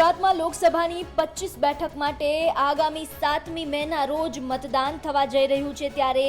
ગુજરાતમાં લોકસભાની પચીસ બેઠક માટે આગામી સાતમી મેના રોજ મતદાન થવા જઈ રહ્યું છે ત્યારે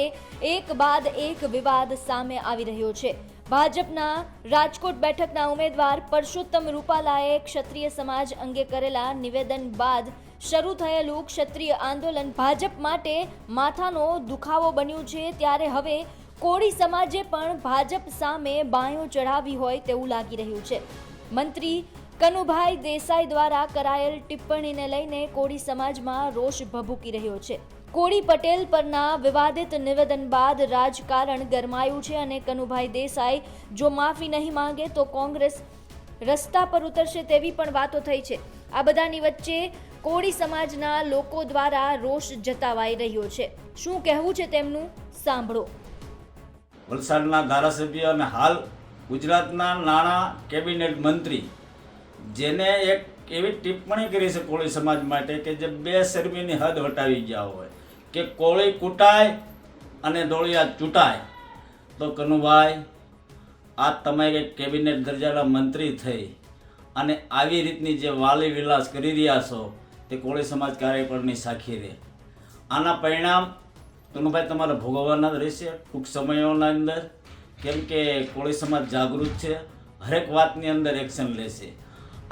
એક બાદ એક વિવાદ સામે આવી રહ્યો છે. ભાજપના રાજકોટ બેઠકના ઉમેદવાર પરસોત્તમ રૂપાલાએ ક્ષત્રિય સમાજ અંગે કરેલા નિવેદન બાદ શરૂ થયેલું ક્ષત્રિય આંદોલન ભાજપ માટે માથાનો દુખાવો બન્યું છે ત્યારે હવે કોળી સમાજે પણ ભાજપ સામે બાયો ચઢાવી હોય તેવું લાગી રહ્યું છે. મંત્રી કનુભાઈ દેસાઈ દ્વારા કરાયેલ ટિપ્પણીને લઈને કોળી સમાજમાં રોષ ભભૂકી રહ્યો છે. કોળી પટેલ પરના વિવાદિત નિવેદન બાદ રાજકારણ ગરમાયું છે અને કનુભાઈ દેસાઈ જો માફી નહીં માંગે તો કોંગ્રેસ રસ્તા પર ઉતરશે તેવી પણ વાતો થઈ છે. આ બધાની વચ્ચે કોળી સમાજના લોકો દ્વારા રોષ જતાવાઈ રહ્યો છે. શું કહેવું છે તેમનું? સાંભળો. વલસાડના ધારાસભ્ય અને હાલ ગુજરાતના નાણાં કેબિનેટ મંત્રી જેને એક એવી ટિપ્પણી કરી છે કોળી સમાજ માટે કે જે બે શરમીની હદ વટાવી ગયા હોય, કે કોળી કૂટાય અને દોળિયા ચૂંટાય. તો કનુભાઈ આ તમે એક કેબિનેટ દરજાના મંત્રી થઈ અને આવી રીતની જે વાલી વિલાસ કરી રહ્યા છો, તે કોળી સમાજ કાર્યકરની સાખી રહે આના પરિણામ કનુભાઈ તમારે ભોગવવાના જ રહેશે ટૂંક સમયોના અંદર, કેમ કે કોળી સમાજ જાગૃત છે, હરેક વાતની અંદર એક્શન લેશે.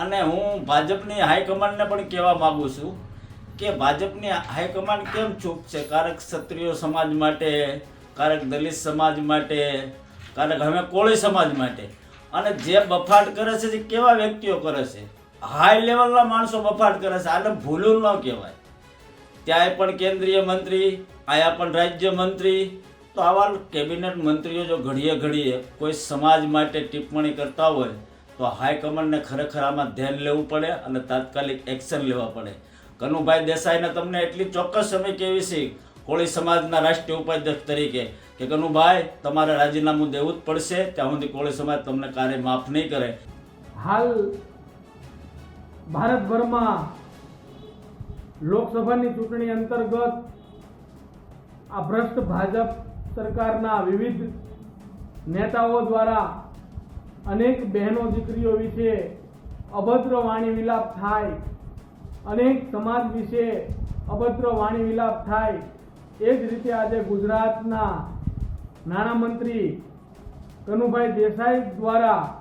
અને હું ભાજપની હાઈકમાન્ડને પણ કહેવા માગું છું કે ભાજપની હાઈકમાન્ડ કેમ ચૂપ છે? કારક ક્ષત્રિય સમાજ માટે, કારક દલિત સમાજ માટે, કારક હવે કોળી સમાજ માટે. અને જે બફાટ કરે છે તે કેવા વ્યક્તિઓ કરે છે? હાઈ લેવલના માણસો બફાટ કરે છે. આને ભૂલું ન કહેવાય. ત્યાંય પણ કેન્દ્રીય મંત્રી, આયા પણ રાજ્ય મંત્રી. તો આવા કેબિનેટ મંત્રીઓ જો ઘડીએ ઘડીએ કોઈ સમાજ માટે ટિપ્પણી કરતા હોય તો હાઈકમાન્ડને ખરેખર આમાં ધ્યાન લેવું પડે અને તાત્કાલિક એક્શન લેવા પડે. કનુભાઈ દેસાઈને તમને એટલી ચોક્કસ સમય કેવી છે? કોળી સમાજના રાષ્ટ્રીય ઉપાધ્યક્ષ તરીકે કે કનુભાઈ, તમારે રાજીનામું દેવું જ પડશે, ત્યાં સુધી કોળી સમાજ તમને કાર્ય માફ નહીં કરે. હાલ ભારતભરમાં લોકસભાની ચૂંટણી અંતર્ગત આ ભ્રષ્ટ ભાજપ સરકારના વિવિધ નેતાઓ દ્વારા અનેક બહેનો દીકરીઓ વિશે અભદ્ર વાણી વિલાપ થાય. અનેક સમાજ વિશે અભદ્ર વાણી વિલાપ થાય. એ જ રીતે આજે ગુજરાતના નાણામંત્રી કનુભાઈ દેસાઈ દ્વારા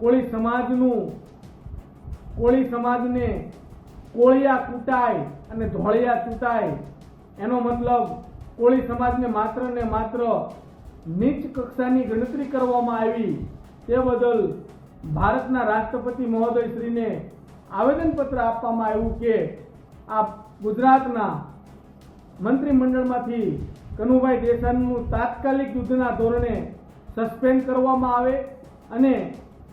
કોળી સમાજનું, કોળી સમાજને કોળિયા કૂટાય અને ધોળિયા ચૂંટાય. એનો મતલબ કોળી સમાજને માત્ર ને માત્ર નીચ કક્ષાની ગણતરી કરવામાં આવી. તે બદલ ભારતના રાષ્ટ્રપતિ મહોદયશ્રીને આવેદનપત્ર આપવામાં આવ્યું કે આ ગુજરાતના મંત્રીમંડળમાંથી કનુભાઈ દેસાઈનું તાત્કાલિક યુદ્ધના ધોરણે સસ્પેન્ડ કરવામાં આવે અને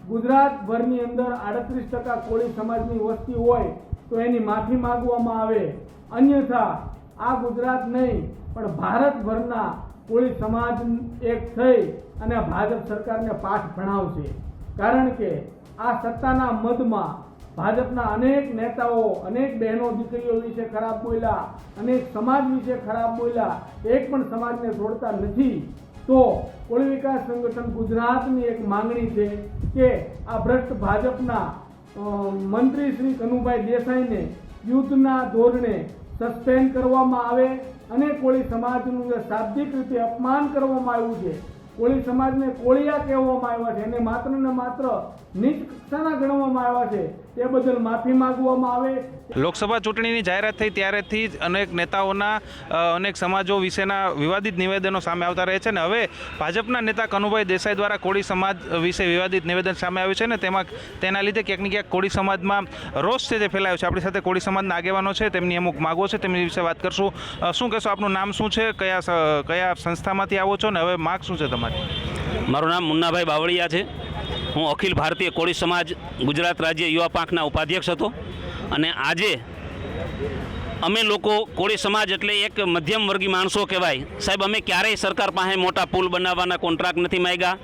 ગુજરાતભરની અંદર આડત્રીસ ટકા કોળી સમાજની વસ્તી હોય તો એની માફી માગવામાં આવે. અન્યથા આ ગુજરાત નહીં, પણ ભારતભરના કોળી સમાજ એક થઈ અને ભાજપ સરકારને પાઠ ભણાવશે. કારણ કે આ સત્તાના મદમાં ભાજપના અનેક નેતાઓ, અનેક બહેનો દીકરીઓ વિશે ખરાબ બોલ્યા, અનેક સમાજ વિશે ખરાબ બોલ્યા, એક પણ સમાજને જોડતા નથી. તો કોળી વિકાસ સંગઠન ગુજરાતની એક માંગણી છે કે આ ભ્રષ્ટ ભાજપના મંત્રી શ્રી કનુભાઈ દેસાઈને યુદ્ધના ધોરણે સસ્પેન્ડ કરવામાં આવે અને કોળી સમાજનું શાબ્દિક રીતે અપમાન કરવામાં આવ્યું છે. કોળી સમાજને કોળિયા કહેવામાં આવ્યા છે, એને માત્ર ને માત્ર નીચ કક્ષાના ગણવામાં આવ્યા છે, તે બદલ માફી માંગવામાં આવે. લોકસભા ચૂંટણીની જાહેરાત થઈ ત્યારેથી જ અનેક નેતાઓના અનેક સમાજો વિશેના વિવાદિત નિવેદનો સામે આવતા રહે છે ને હવે ભાજપના નેતા કનુભાઈ દેસાઈ દ્વારા કોળી સમાજ વિશે વિવાદિત નિવેદન સામે આવ્યું છે ને તેમાં, તેના લીધે ક્યાંક ને ક્યાંક કોળી સમાજમાં રોષ છે તે ફેલાયો છે. આપણી સાથે કોળી સમાજના આગેવાનો છે, તેમની અમુક માગો છે, તેમની વિશે વાત કરશું. શું કહેશો? આપનું નામ શું છે? કયા કયા સંસ્થામાંથી આવો છો ને હવે માગ શું છે તમારી? મારું નામ મુન્નાભાઈ બાવળિયા છે. હું અખિલ ભારતીય કોળી સમાજ ગુજરાત રાજ્ય યુવા પાંખના ઉપાધ્યક્ષ હતો અને આજે અમે લોકો કોળી સમાજ એટલે એક મધ્યમ વર્ગી માણસો કહેવાય. સાહેબ, અમે ક્યારેય સરકાર પાસે મોટા પુલ બનાવવાના કોન્ટ્રાક્ટ નથી માંગ્યા.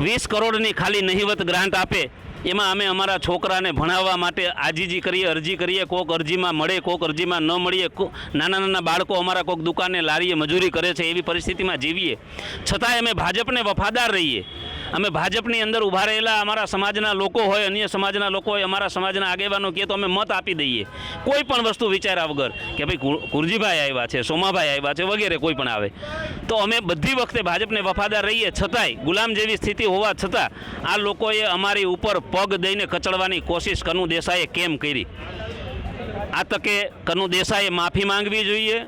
વીસ કરોડની ખાલી નહિવત ગ્રાન્ટ આપે એમાં અમે અમારા છોકરાને ભણાવવા માટે આજીજી કરીએ, અરજી કરીએ, કોક અરજીમાં મળે, કોક અરજીમાં ન મળીએ નાના નાના બાળકો અમારા કોક દુકાને લારીએ, મજૂરી કરે છે, એવી પરિસ્થિતિમાં જીવીએ. છતાંય અમે ભાજપને વફાદાર રહીએ. અમે ભાજપની અંદર ઊભા રહેલા અમારા સમાજના લોકો હોય, અન્ય સમાજના લોકો હોય, અમારા સમાજના આગેવાનો કહે તો અમે મત આપી દઈએ. કોઈ પણ વસ્તુ વિચાર્યા વગર કે ભાઈ કુર- કુરજીભાઈ આવ્યા છે, સોમાભાઈ આવ્યા છે, વગેરે કોઈ પણ આવે. તો અમે બધી વખતે ભાજપને વફાદાર રહીએ છતાંય, ગુલામ જેવી સ્થિતિ હોવા છતાં આ લોકોએ અમારી ઉપર પગ દઈને કચડવાની કોશિશ કનુ દેસાઈએ કેમ કરી? આ તકે કનુ દેસાઈએ માફી માંગવી જોઈએ.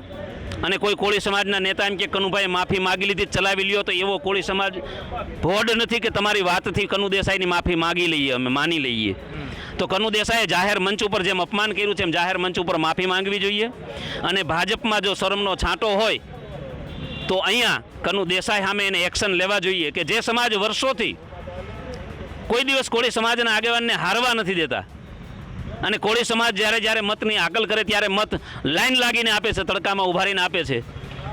અને કોઈ કોળી સમાજના નેતા એમ કે કનુભાઈ માફી માગી લીધી, ચલાવી લ્યો, તો એવો કોળી સમાજ ભોડ નથી કે તમારી વાતથી કનુ દેસાઈની માફી માગી લઈએ, અમે માની લઈએ. તો કનુ દેસાઈએ જાહેર મંચ ઉપર જેમ અપમાન કર્યું છે, એમ જાહેર મંચ ઉપર માફી માંગવી જોઈએ. અને ભાજપમાં જો શરમનો છાંટો હોય, તો અહીંયા કનુ દેસાઈ સામે એને એક્શન લેવા જોઈએ કે જે સમાજ વર્ષોથી કોઈ દિવસ કોળી સમાજના આગેવાનને હારવા નથી દેતા. અને કોળી સમાજ જ્યારે જ્યારે મતની આકલ કરે ત્યારે મત લાઈન લાગીને આપે છે, તડકામાં ઊભા આપે છે.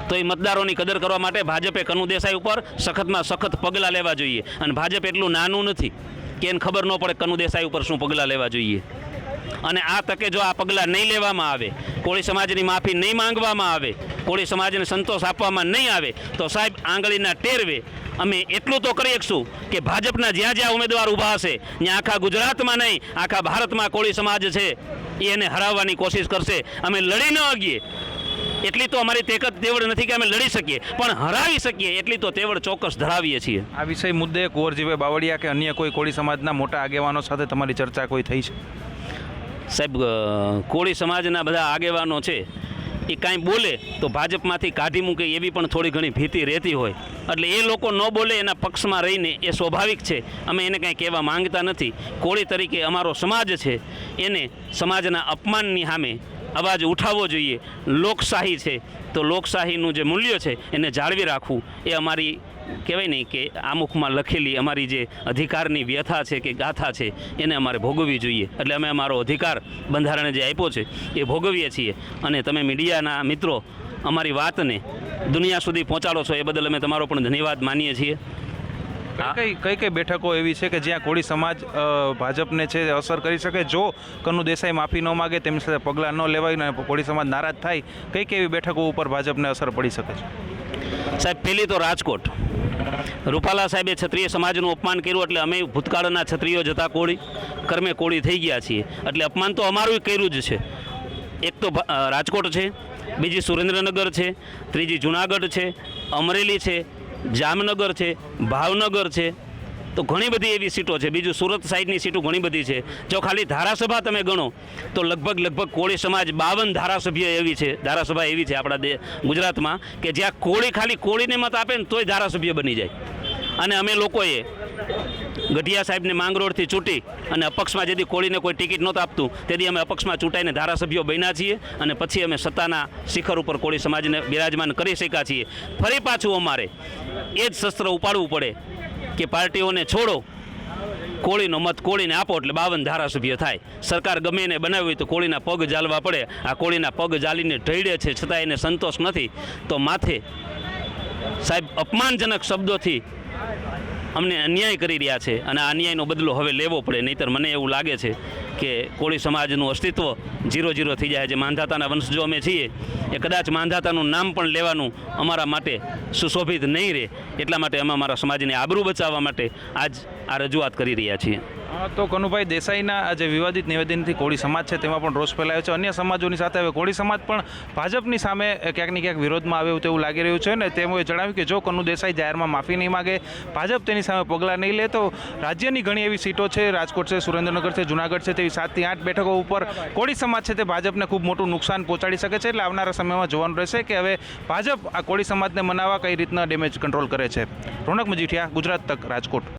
તો એ મતદારોની કદર કરવા માટે ભાજપે કનુ દેસાઈ ઉપર સખતમાં સખત પગલાં લેવા જોઈએ. અને ભાજપ એટલું નાનું નથી કે એને ખબર ન પડે કનુ દેસાઈ ઉપર શું પગલાં લેવા જોઈએ. અને આ તકે જો આ પગલાં નહીં લેવામાં આવે, કોળી સમાજની માફી નહીં માંગવામાં આવે, કોળી સમાજને સંતોષ આપવામાં નહીં આવે, તો સાહેબ આંગળીના ટેરવે અમે એટલું તો કરી શકશું કે ભાજપના જ્યાં જ્યાં ઉમેદવાર ઊભા હશે ત્યાં આખા ગુજરાતમાં નહીં આખા ભારતમાં કોળી સમાજ છે એ એને હરાવવાની કોશિશ કરશે. અમે લડી ન અગીએ એટલી તો અમારી તેકત તેવડ નથી કે અમે લડી શકીએ પણ હરાવી શકીએ એટલી તો તેવડ ચોક્કસ ધરાવીએ છીએ. આ વિષય મુદ્દે કુંવરજીભાઈ બાવળિયા કે અન્ય કોઈ કોળી સમાજના મોટા આગેવાનો સાથે તમારી ચર્ચા કોઈ થઈ છે? સાહેબ કોળી સમાજના બધા આગેવાનો છે એ કાંઈ બોલે તો ભાજપમાંથી કાઢી મૂકે એવી પણ થોડી ઘણી ભીતિ રહેતી હોય. એટલે એ લોકો ન બોલે, એના પક્ષમાં રહીને એ સ્વાભાવિક છે. અમે એને કાંઈ કહેવા માંગતા નથી. કોળી તરીકે અમારો સમાજ છે. એને સમાજના અપમાનની સામે અવાજ ઉઠાવવો જોઈએ. લોકશાહી છે. તો લોકશાહીનું જે મૂલ્ય છે એને જાળવી રાખવું. એ અમારી કહેવાય નહીં કે આમુખમાં લખેલી અમારી જે અધિકારની વ્યથા છે કે ગાથા છે, એને અમારે ભોગવવી જોઈએ. એટલે અમે અમારો અધિકાર બંધારણે જે આપ્યો છે, એ ભોગવીએ છીએ. અને તમે મીડિયાના મિત્રો, અમારી વાતને દુનિયા સુધી પહોંચાડો છો એ બદલ અમે તમારો પણ ધન્યવાદ માનીએ છીએ. કઈ કઈ કઈ બેઠકો એવી છે કે જ્યાં કોળી સમાજ ભાજપને છે અસર કરી શકે? જો કનુ દેસાઈ માફી ન માગે, તેમની સાથે પગલાં ન લેવાય અને કોળી સમાજ નારાજ થાય, કઈ કઈ એવી બેઠકો ઉપર ભાજપને અસર પડી શકે છે? સાહેબ પહેલી તો રાજકોટ. રૂપાલા સાહેબે ક્ષત્રિય સમાજનું અપમાન કર્યું એટલે અમે ભૂતકાળના ક્ષત્રિયો જતા કોળી, કર્મે કોળી થઈ ગયા છીએ. એટલે અપમાન તો અમારું કર્યું જ છે. એક તો રાજકોટ છે, બીજી સુરેન્દ્રનગર છે, ત્રીજી જુનાગઢ છે, અમરેલી છે, જામનગર છે, ભાવનગર છે તો ઘણી બધી એવી સીટો છે. બીજું સુરત સાઈડની સીટો ઘણી બધી છે. જો ખાલી ધારાસભા તમે ગણો, તો લગભગ લગભગ કોળી સમાજ બાવન ધારાસભ્ય એવી છે. ધારાસભા એવી છે આપણા દે, ગુજરાતમાં કે જ્યાં કોળી ખાલી કોળીને મત આપે ને તોય ધારાસભ્ય બની જાય. અને અમે લોકોએ ગઢિયા સાહેબને માંગરોળથી ચૂંટી અને અપક્ષમાં જેથી કોળીને કોઈ ટિકિટ નહોતું આપતું, તેથી અમે અપક્ષમાં ચૂંટાઈને ધારાસભ્યો બન્યા છીએ અને પછી અમે સત્તાના શિખર ઉપર કોળી સમાજને બિરાજમાન કરી શક્યા છીએ. ફરી પાછું અમારે એ જ શસ્ત્ર ઉપાડવું પડે. કે પાર્ટીઓને છોડો. કોળીનો મત કોળીને આપો એટલે બાવન ધારાસભ્ય થાય. સરકાર ગમે એને બનાવી હોય તો કોળીના પગ જાલવા પડે. આ કોળીના પગ જાલીને ઢળે છે છતાં એને સંતોષ નથી. તો માથે સાહેબ અપમાનજનક શબ્દોથી અમને અન્યાય કરી રહ્યા છે અને આ અન્યાયનો બદલો હવે લેવો પડે, નહીંતર મને એવું લાગે છે. કે કોળી સમાજનું અસ્તિત્વ જીરો જીરો થઈ જાય છે. માંધાતાના વંશજો અમે છીએ, એ કદાચ માંધાતાનું નામ પણ લેવાનું અમારા માટે સુશોભિત નહીં રહે. એટલા માટે અમે અમારા સમાજની આબરૂ બચાવવા માટે આજ આ રજૂઆત કરી રહ્યા છીએ. તો કનુભાઈ દેસાઈના જે વિવાદિત નિવેદનથી કોળી સમાજ છે, તેમાં પણ રોષ ફેલાયો છે. અન્ય સમાજોની સાથે હવે કોળી સમાજ પણ ભાજપની સામે ક્યાંક ને ક્યાંક વિરોધમાં આવે એવું તેવું લાગી રહ્યું છે ને તેઓએ જણાવ્યું કે જો કનુ દેસાઈ જાહેરમાં માફી નહીં માગે, ભાજપ તેની સામે પગલાં નહીં લે, તો રાજ્યની ઘણી એવી સીટો છે, રાજકોટ છે, સુરેન્દ્રનગર છે, જુનાગઢ છે, તેવી સાતથી આઠ બેઠકો ઉપર કોળી સમાજ છે તે ભાજપને ખૂબ મોટું નુકસાન પહોંચાડી શકે છે. એટલે આવનારા સમયમાં જોવાનું રહેશે કે હવે ભાજપ આ કોળી સમાજને મનાવવા કઈ રીતના ડેમેજ કંટ્રોલ કરે છે. રોનક મજીઠિયા, ગુજરાત તક, રાજકોટ.